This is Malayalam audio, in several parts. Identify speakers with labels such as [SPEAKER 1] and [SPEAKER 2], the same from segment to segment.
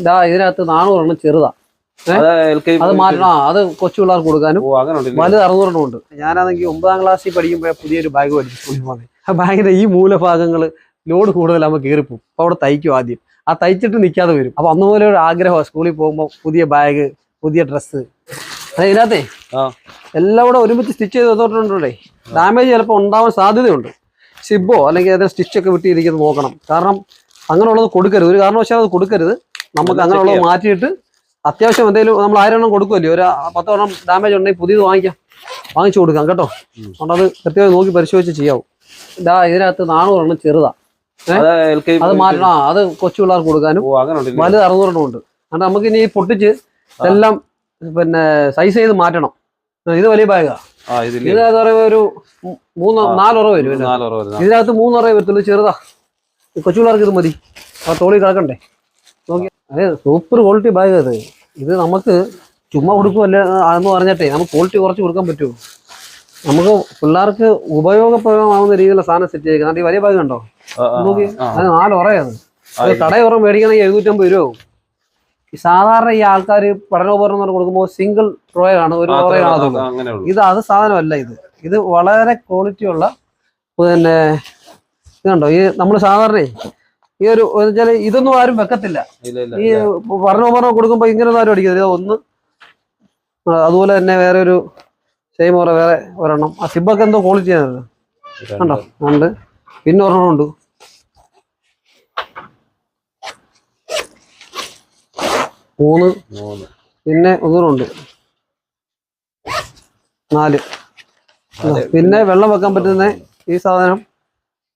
[SPEAKER 1] ഇതാ ഇതിനകത്ത് നാനൂറെണ്ണം ചെറുതാ.
[SPEAKER 2] അത്
[SPEAKER 1] മാറ്റണം. അത് കൊച്ചു പിള്ളേർക്ക് കൊടുക്കാനും. വലുത് അറുന്നൂറെണ്ണം ഉണ്ട്. ഞാനാണെങ്കിൽ ഒമ്പതാം ക്ലാസ്സിൽ പഠിക്കുമ്പോഴേ പുതിയൊരു ബാഗ് പഠിച്ചു സ്കൂളിൽ പോകുന്നത് ആ ബാഗിന്റെ ഈ മൂലഭാഗങ്ങൾ ലോഡ് കൂടുതലാകുമ്പോൾ കീറിപ്പോവും. അപ്പോൾ അവിടെ തയ്ക്കും ആദ്യം. ആ തയ്ച്ചിട്ട് നിൽക്കാതെ വരും. അപ്പോൾ അന്ന് പോലെ ഒരു ആഗ്രഹമാണ് സ്കൂളിൽ പോകുമ്പോൾ പുതിയ ബാഗ് പുതിയ ഡ്രസ്സ് അതെ ഇതിനകത്തെ. എല്ലാം കൂടെ ഒരുമിച്ച് സ്റ്റിച്ച് ചെയ്ത് തന്നിട്ടുണ്ടേ ഡാമേജ് ചിലപ്പോൾ ഉണ്ടാവാൻ സാധ്യതയുണ്ട്. സിബോ അല്ലെങ്കിൽ ഏതെങ്കിലും സ്റ്റിച്ചൊക്കെ വിട്ടിരിക്കുന്നത് നോക്കണം. കാരണം അങ്ങനെയുള്ളത് കൊടുക്കരുത്. ഒരു കാരണവശാലും അത് കൊടുക്കരുത്. നമുക്ക് അങ്ങനെയുള്ളത് മാറ്റിയിട്ട് അത്യാവശ്യം എന്തെങ്കിലും നമ്മൾ ആയിരം എണ്ണം കൊടുക്കുമല്ലോ. ഒരു പത്തെണ്ണം ഡാമേജ് ഉണ്ടെങ്കിൽ പുതിയത് വാങ്ങിക്കാം. വാങ്ങിച്ചു കൊടുക്കാം കേട്ടോ. അതുകൊണ്ട് അത് കൃത്യമായി നോക്കി പരിശോധിച്ച് ചെയ്യാവും. ഇതാ ഇതിനകത്ത് നാനൂറെണ്ണം ചെറുതാ.
[SPEAKER 2] അത്
[SPEAKER 1] മാറ്റണം. അത് കൊച്ചു പിള്ളേർക്ക് കൊടുക്കാനും വലുത് അറുന്നൂറെണ്ണം ഉണ്ട്. അതുകൊണ്ട് നമുക്ക് ഇനി പൊട്ടിച്ച് എല്ലാം പിന്നെ സൈസ് ചെയ്ത് മാറ്റണം. ഇത് വലിയ ബാഗാ
[SPEAKER 2] ആ.
[SPEAKER 1] പറയുമ്പോൾ ഒരു മൂന്ന്. നാലുറ വരും ഇതിനകത്ത്.
[SPEAKER 2] മൂന്നുറവ്
[SPEAKER 1] ഇതിനകത്ത് മൂന്നുറ വരത്തുള്ളൂ. ചെറുതാ. കൊച്ചു പിള്ളേർക്ക് ഇത് മതി. ആ തോളി കിടക്കണ്ടേ അതെ സൂപ്പർ ക്വാളിറ്റി ബാഗ് അത്. ഇത് നമുക്ക് ചുമ്മാ കൊടുക്കുമല്ല എന്ന് പറഞ്ഞിട്ടേ നമുക്ക് ക്വാളിറ്റി കുറച്ച് കൊടുക്കാൻ പറ്റുമോ നമുക്ക് പിള്ളേർക്ക് ഉപയോഗപ്രദമാവുന്ന രീതിയിലുള്ള സാധനം സെറ്റ് ചെയ്ത് ഈ വലിയ ബാഗ് കണ്ടോ? നോക്കി. അത് നാല് ഉറയാണ്. തടയ കടയിൽ ഉറ മേടിക്കണമെങ്കിൽ എഴുന്നൂറ്റമ്പത് രൂപ ആവും. സാധാരണ ഈ ആൾക്കാർ പഠനോപകരണം എന്ന് കൊടുക്കുമ്പോൾ സിംഗിൾ റോയാണ് ഒരു റോയ കാണത്തുള്ളൂ. ഇത് അത് സാധനമല്ല ഇത്. ഇത് വളരെ ക്വാളിറ്റി ഉള്ള പിന്നെ ഇത് കണ്ടോ? ഈ നമ്മൾ സാധാരണ ഈ ഒരു വെച്ചാൽ ഇതൊന്നും ആരും വെക്കത്തില്ല. ഈ പറഞ്ഞോ പറഞ്ഞോ കൊടുക്കുമ്പോ ഇങ്ങനെ ആരും അടിക്കത്തില്ല. ഒന്ന് അതുപോലെ തന്നെ വേറെ ഒരു സെയിം ഓറ വേറെ ഒരെണ്ണം. ആ സിബൊക്കെ എന്തോ ക്വാളിറ്റി ആണല്ലോ. കണ്ടോ? ഉണ്ട് പിന്നെ ഒരെണ്ണം ഉണ്ട്. മൂന്ന്. പിന്നെ ഒന്നുകൂടെ നാല്. പിന്നെ വെള്ളം വെക്കാൻ പറ്റുന്ന ഈ സാധനം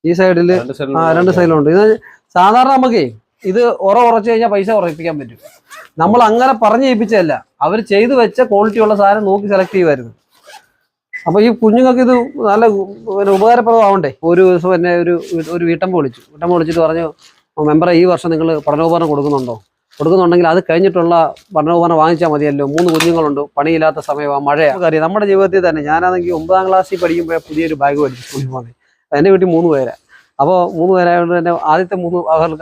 [SPEAKER 1] ഈ സൈഡിൽ
[SPEAKER 2] side
[SPEAKER 1] ആ രണ്ട് സൈഡിലുണ്ട് ഇത് സാധാരണ നമുക്കേ ഇത് ഉറ ഉറച്ചു കഴിഞ്ഞാൽ പൈസ ഉറപ്പിക്കാൻ പറ്റും. നമ്മൾ അങ്ങനെ പറഞ്ഞു ചെയ്യിപ്പിച്ചതല്ല അവർ ചെയ്തു വെച്ച ക്വാളിറ്റി ഉള്ള സാധനം നോക്കി സെലക്ട് ചെയ്യുമായിരുന്നു അപ്പൊ ഈ കുഞ്ഞുങ്ങൾക്ക് ഇത് നല്ല പിന്നെ ഉപകാരപ്രദമാവണ്ടേ? ഒരു ദിവസം എന്നെ ഒരു ഒരു വീട്ടമ്മ വിളിച്ചു. വീട്ടമ്മ വിളിച്ചിട്ട് പറഞ്ഞു മെമ്പറെ ഈ വർഷം നിങ്ങൾ പഠനോപകരണം കൊടുക്കുന്നുണ്ടോ? കൊടുക്കുന്നുണ്ടെങ്കിൽ അത് കഴിഞ്ഞിട്ടുള്ള പഠനോപകരണം വാങ്ങിച്ചാൽ മതിയല്ലോ. മൂന്ന് കുഞ്ഞുങ്ങളുണ്ട്. പണിയില്ലാത്ത സമയമാണ് മഴയാണ് കാര്യം നമ്മുടെ ജീവിതത്തിൽ തന്നെ ഞാനാണെങ്കിൽ ഒമ്പതാം ക്ലാസ്സിൽ പഠിക്കുമ്പോഴേ പുതിയൊരു ബാഗ് മേടിച്ചു സ്കൂളിൽ പോകുന്നത് എന്റെ വീട്ടിൽ മൂന്ന് പേരാ. അപ്പോൾ മൂന്ന് പേരായതുകൊണ്ട് തന്നെ ആദ്യത്തെ മൂന്ന്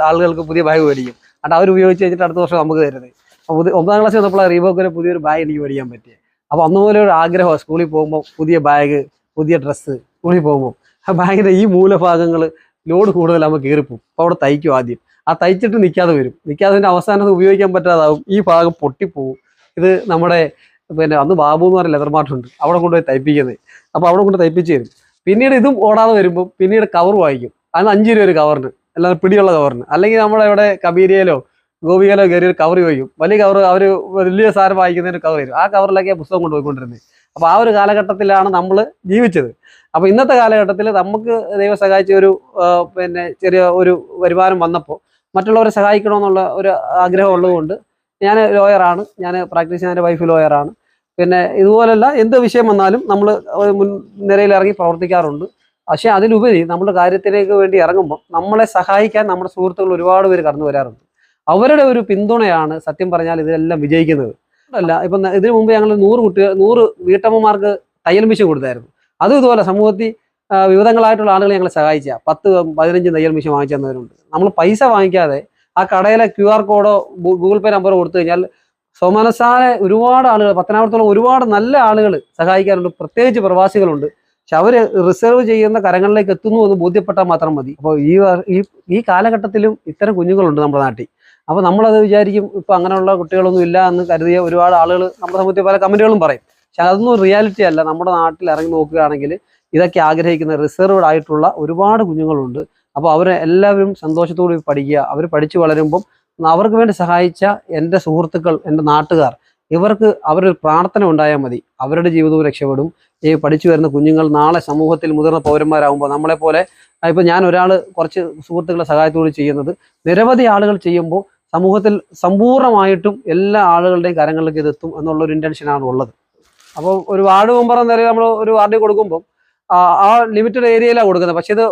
[SPEAKER 1] ആളുകൾക്ക് പുതിയ ബാഗ് മേടിക്കും. എന്നിട്ട് അവർ ഉപയോഗിച്ച് കഴിഞ്ഞിട്ട് അടുത്ത വർഷം നമുക്ക് തരുന്നത്. അപ്പോൾ പുതിയ ഒമ്പതാം ക്ലാസ്സിൽ വന്നപ്പോൾ റീബോക്കിന് പുതിയൊരു ബാഗ് എനിക്ക് മേടിക്കാൻ പറ്റിയത് അപ്പോൾ അന്ന് പോലെ ഒരു ആഗ്രഹമാണ് സ്കൂളിൽ പോകുമ്പോൾ പുതിയ ബാഗ് പുതിയ ഡ്രസ്സ് സ്കൂളിൽ പോകുമ്പോൾ ആ ബാഗിന്റെ ഈ മൂലഭാഗങ്ങൾ ലോഡ് കൂടുതലാകുമ്പോൾ കീറിപ്പോവും. അപ്പോൾ അവിടെ തയ്ക്കും ആദ്യം. ആ തയ്ച്ചിട്ട് നിൽക്കാതെ വരും. നിൽക്കാതെ അവസാനം ഉപയോഗിക്കാൻ പറ്റാതാവും. ഈ ഭാഗം പൊട്ടിപ്പോവും. ഇത് നമ്മുടെ പിന്നെ അന്ന് ബാബു എന്ന് പറഞ്ഞ ലെതർ മാർട്ടുണ്ട് അവിടെ കൊണ്ടുപോയി തയ്പ്പിക്കുന്നത്. അപ്പോൾ അവിടെ കൊണ്ട് തയ്പ്പിച്ച് തരും. പിന്നീട് ഇതും ഓടാതെ വരുമ്പോൾ പിന്നീട് കവർ വാങ്ങിക്കും അതിന് അഞ്ച് രൂപ ഒരു കവറിന് അല്ലാതെ പിടിയുള്ള കവറിന് അല്ലെങ്കിൽ നമ്മുടെ ഇവിടെ കബീരിയയിലോ ഗോപികയിലോ കയറി ഒരു കവർ ചോദിക്കും. വലിയ കവർ അവർ വലിയ സാധനം ഒരു കവർ വരും. ആ കവറിലൊക്കെ പുസ്തകം കൊണ്ടുപോയിക്കൊണ്ടിരുന്നത് അപ്പോൾ ആ ഒരു കാലഘട്ടത്തിലാണ് നമ്മൾ ജീവിച്ചത്. അപ്പോൾ ഇന്നത്തെ കാലഘട്ടത്തിൽ നമുക്ക് ദൈവം സഹായിച്ച ഒരു പിന്നെ ചെറിയ ഒരു വരുമാനം വന്നപ്പോൾ മറ്റുള്ളവരെ സഹായിക്കണമെന്നുള്ള ഒരു ആഗ്രഹം ഉള്ളതുകൊണ്ട് ഞാൻ ലോയറാണ് ഞാൻ പ്രാക്ടീസ് ചെയ്യുന്ന വൈഫ് ലോയറാണ് പിന്നെ ഇതുപോലല്ല എന്ത് വിഷയം വന്നാലും നമ്മൾ മുൻ നിരയിൽ ഇറങ്ങി പ്രവർത്തിക്കാറുണ്ട്. പക്ഷേ അതിലുപരി നമ്മുടെ കാര്യത്തിലേക്ക് വേണ്ടി ഇറങ്ങുമ്പോൾ നമ്മളെ സഹായിക്കാൻ നമ്മുടെ സുഹൃത്തുക്കൾ ഒരുപാട് പേര് കടന്നു വരാറുണ്ട്. അവരുടെ ഒരു പിന്തുണയാണ് സത്യം പറഞ്ഞാൽ ഇതിലെല്ലാം വിജയിക്കുന്നത്. അല്ല ഇപ്പം ഇതിനു മുമ്പ് ഞങ്ങൾ നൂറ് കുട്ടികൾ നൂറ് വീട്ടമ്മമാർക്ക് തയ്യൽ മിഷൻ കൊടുത്തായിരുന്നു. അതും ഇതുപോലെ സമൂഹത്തിൽ വിവിധങ്ങളായിട്ടുള്ള ആളുകൾ ഞങ്ങളെ സഹായിച്ച പത്ത് പതിനഞ്ച് തയ്യൽ മിഷൻ വാങ്ങിച്ചു തന്നവരുണ്ട്. നമ്മൾ പൈസ വാങ്ങിക്കാതെ ആ കടയിലെ ക്യു ആർ കോഡോ ഗൂഗിൾ പേ നമ്പറോ കൊടുത്തു കഴിഞ്ഞാൽ സ്വമനസാലെ ഒരുപാട് ആളുകൾ പത്തനാപുരത്തോളം ഒരുപാട് നല്ല ആളുകൾ സഹായിക്കാറുണ്ട് പ്രത്യേകിച്ച് പ്രവാസികളുണ്ട്. പക്ഷെ അവർ റിസർവ് ചെയ്യുന്ന കരങ്ങളിലേക്ക് എത്തുന്നു എന്ന് ബോധ്യപ്പെട്ടാൽ മാത്രം മതി. അപ്പോൾ ഈ ഈ കാലഘട്ടത്തിലും ഇത്തരം കുഞ്ഞുങ്ങളുണ്ട് നമ്മുടെ നാട്ടിൽ. അപ്പോൾ നമ്മളത് വിചാരിക്കും ഇപ്പോൾ അങ്ങനെയുള്ള കുട്ടികളൊന്നും ഇല്ല എന്ന് കരുതിയ ഒരുപാട് ആളുകൾ നമ്മുടെ സമൂഹത്തിൽ പല കമന്റുകളും പറയും. പക്ഷെ അതൊന്നും റിയാലിറ്റി അല്ല. നമ്മുടെ നാട്ടിൽ ഇറങ്ങി നോക്കുകയാണെങ്കിൽ ഇതൊക്കെ ആഗ്രഹിക്കുന്ന റിസർവ്ഡ് ആയിട്ടുള്ള ഒരുപാട് കുഞ്ഞുങ്ങളുണ്ട്. അപ്പോൾ അവരെ എല്ലാവരും സന്തോഷത്തോടെ പഠിക്കുക. അവർ പഠിച്ചു വളരുമ്പം അവർക്ക് വേണ്ടി സഹായിച്ച എന്റെ സുഹൃത്തുക്കൾ എന്റെ നാട്ടുകാർ ഇവർക്ക് അവരൊരു പ്രാർത്ഥന ഉണ്ടായാൽ മതി. അവരുടെ ജീവിതവും രക്ഷപ്പെടും. ഈ പഠിച്ചു വരുന്ന കുഞ്ഞുങ്ങൾ നാളെ സമൂഹത്തിൽ മുതിർന്ന പൗരന്മാരാകുമ്പോൾ നമ്മളെപ്പോലെ ഇപ്പം ഞാൻ ഒരാൾ കുറച്ച് സുഹൃത്തുക്കളെ സഹായത്തോട് ചെയ്യുന്നത്. നിരവധി ആളുകൾ ചെയ്യുമ്പോൾ സമൂഹത്തിൽ സമ്പൂർണമായിട്ടും എല്ലാ ആളുകളുടെയും കരങ്ങളിലേക്ക് ഇത് എത്തും എന്നുള്ള ഒരു ഇന്റൻഷനാണ് ഉള്ളത്. അപ്പോൾ ഒരു വാർഡ് മെമ്പർ എന്ന നിലയിൽ നമ്മൾ ഒരു വാർഡിൽ കൊടുക്കുമ്പോൾ ആ ലിമിറ്റഡ് ഏരിയയിലാണ് കൊടുക്കുന്നത്. പക്ഷേ ഇത്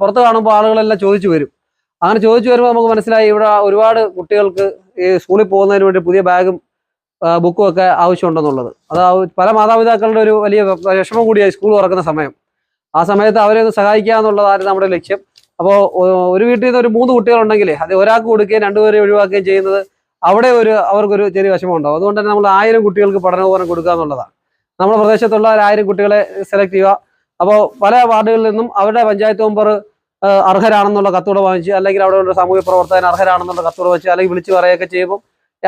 [SPEAKER 1] പുറത്ത് കാണുമ്പോൾ ആളുകളെല്ലാം ചോദിച്ചു വരും. അങ്ങനെ ചോദിച്ചു വരുമ്പോൾ നമുക്ക് മനസ്സിലായി ഇവിടെ ഒരുപാട് കുട്ടികൾക്ക് ഈ സ്കൂളിൽ പോകുന്നതിന് വേണ്ടി പുതിയ ബാഗും ബുക്കും ഒക്കെ ആവശ്യമുണ്ടെന്നുള്ളത്. അത് പല മാതാപിതാക്കളുടെ ഒരു വലിയ വിഷമം കൂടിയായി സ്കൂൾ തുറക്കുന്ന സമയം. ആ സമയത്ത് അവരെ ഒന്ന് സഹായിക്കുക എന്നുള്ളതായിരുന്നു നമ്മുടെ ലക്ഷ്യം. അപ്പോൾ ഒരു വീട്ടിൽ നിന്ന് ഒരു മൂന്ന് കുട്ടികളുണ്ടെങ്കിൽ അത് ഒരാൾക്ക് കൊടുക്കുകയും രണ്ടുപേരെ ഒഴിവാക്കുകയും ചെയ്യുന്നത് അവിടെ ഒരു അവർക്കൊരു ചെറിയ വിഷമം ഉണ്ടാവും അതുകൊണ്ട് തന്നെ നമ്മൾ ആയിരം കുട്ടികൾക്ക് പഠനോപകരണം കൊടുക്കുക എന്നുള്ളതാണ്. നമ്മുടെ പ്രദേശത്തുള്ള ഒരു ആയിരം കുട്ടികളെ സെലക്ട് ചെയ്യുക. അപ്പോൾ പല വാർഡുകളിൽ നിന്നും അവരുടെ പഞ്ചായത്ത് മെമ്പർ അർഹരാണെന്നുള്ള കത്തോട് വാങ്ങിച്ച് അല്ലെങ്കിൽ അവിടെ സാമൂഹ്യ പ്രവർത്തകൻ അർഹരാണെന്നുള്ള കത്തോട് വെച്ച് അല്ലെങ്കിൽ വിളിച്ച് പറയുകയൊക്കെ ചെയ്യുമ്പോൾ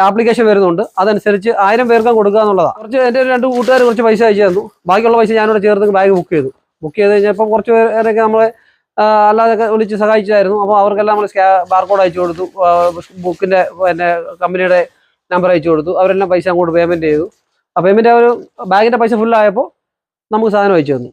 [SPEAKER 1] ആപ്ലിക്കേഷൻ വരുന്നുണ്ട്. അതനുസരിച്ച് ആയിരം പേർക്കും കൊടുക്കുക എന്നുള്ളതാണ് കുറച്ച് എന്റെ രണ്ട് കൂട്ടുകാർ കുറച്ച് പൈസ അയച്ചു തന്നു. ബാക്കിയുള്ള പൈസ ഞാനിവിടെ ചേർത്ത് ബാഗ് ബുക്ക് ചെയ്തു. ബുക്ക് ചെയ്ത് കഴിഞ്ഞപ്പോൾ കുറച്ച് പേരൊക്കെ നമ്മളെ അല്ലാതെ വിളിച്ച് സഹായിച്ചായിരുന്നു അപ്പോൾ അവർക്കെല്ലാം നമ്മൾ സ്കാ ബാർകോഡ് അയച്ചു കൊടുത്തു. ബുക്കിന്റെ പിന്നെ കമ്പനിയുടെ നമ്പർ അയച്ചു കൊടുത്തു. അവരെല്ലാം പൈസ അങ്ങോട്ട് പേയ്മെന്റ് ചെയ്തു. ആ പേയ്മെന്റ് അവർ ബാഗിന്റെ പൈസ ഫുള്ളായപ്പോൾ നമുക്ക് സാധനം അയച്ചു തന്നു.